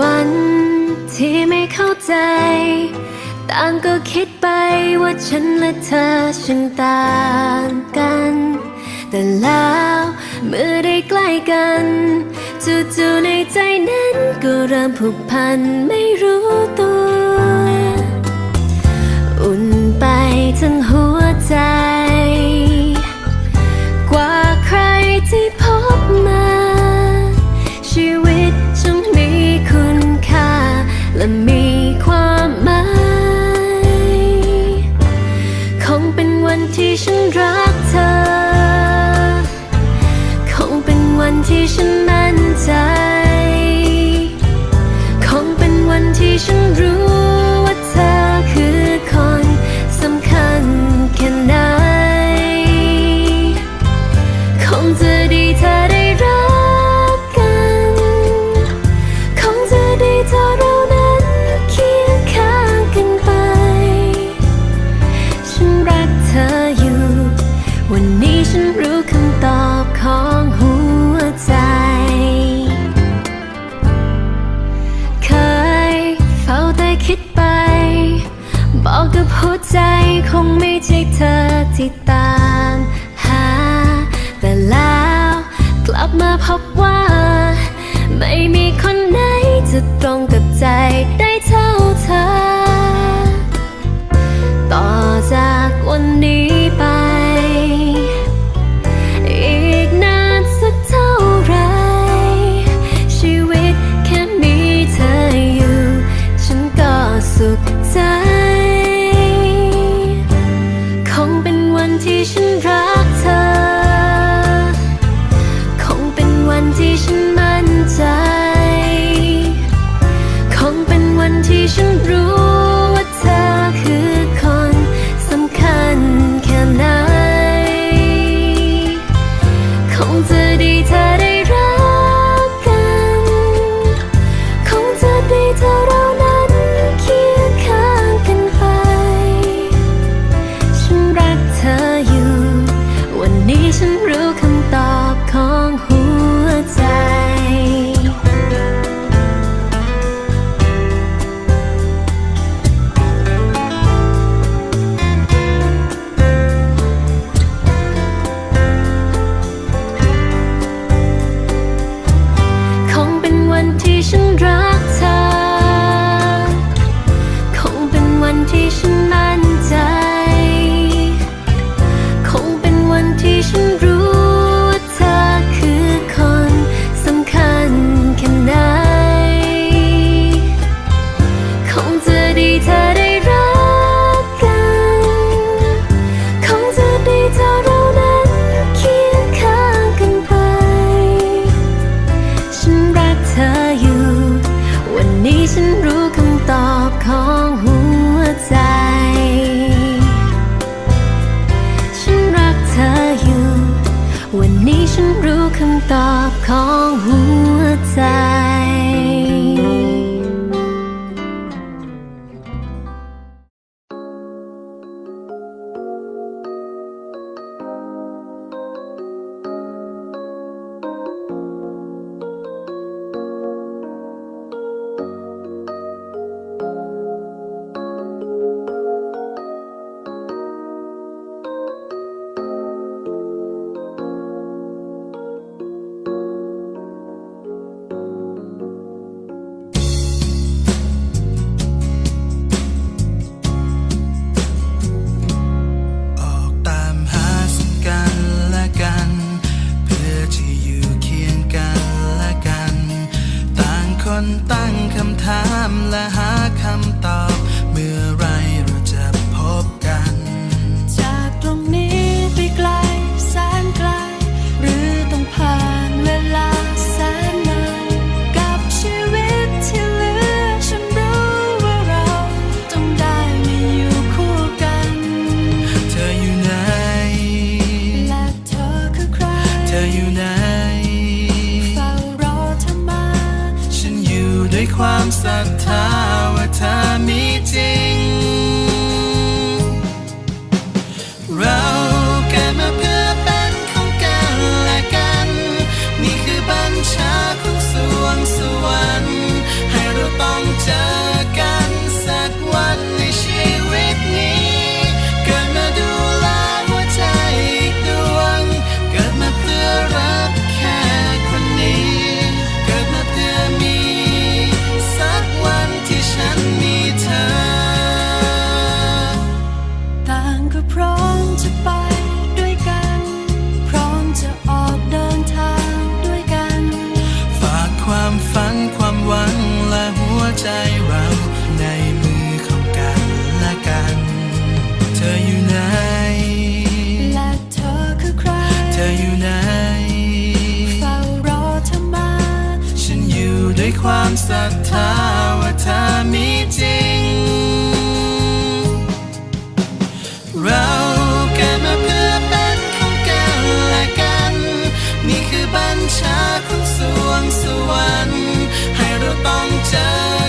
วันที่ไม่เข้าใจ ต่างก็คิดไปว่าฉันและเธอช่างต่างกัน แต่แล้วเมื่อได้ใกล้กันจู่ๆในใจนั้นก็เริ่มผูกพันไม่รู้ตัว อุ่นไปทั้งหัวใจ จะดีเธอได้รักกัน คงจะดีเธอเรานั้นเคียงข้างกันไป ฉันรักเธออยู่ วันนี้ฉันรู้คำตอบของหัวใจ เคยเฝ้าแต่คิดไป บอกกับหัวใจคงไม่ใช่เธอที่ต สุขใจ คงเป็นวันที่ฉันรักเธอ คงเป็นวันที่ฉันมั่นใจ คงเป็นวันที่ฉันรู้ และหัวใจเราในมือของกันและกัน เธออยู่ไหน และเธอคือใคร เธออยู่ไหนเฝ้ารอเธอมา ฉันอยู่ด้วยความศรัทธาว่าเธอมีจริง เรา ญชาของสวงสวรรค์ให้เราต้องเจอ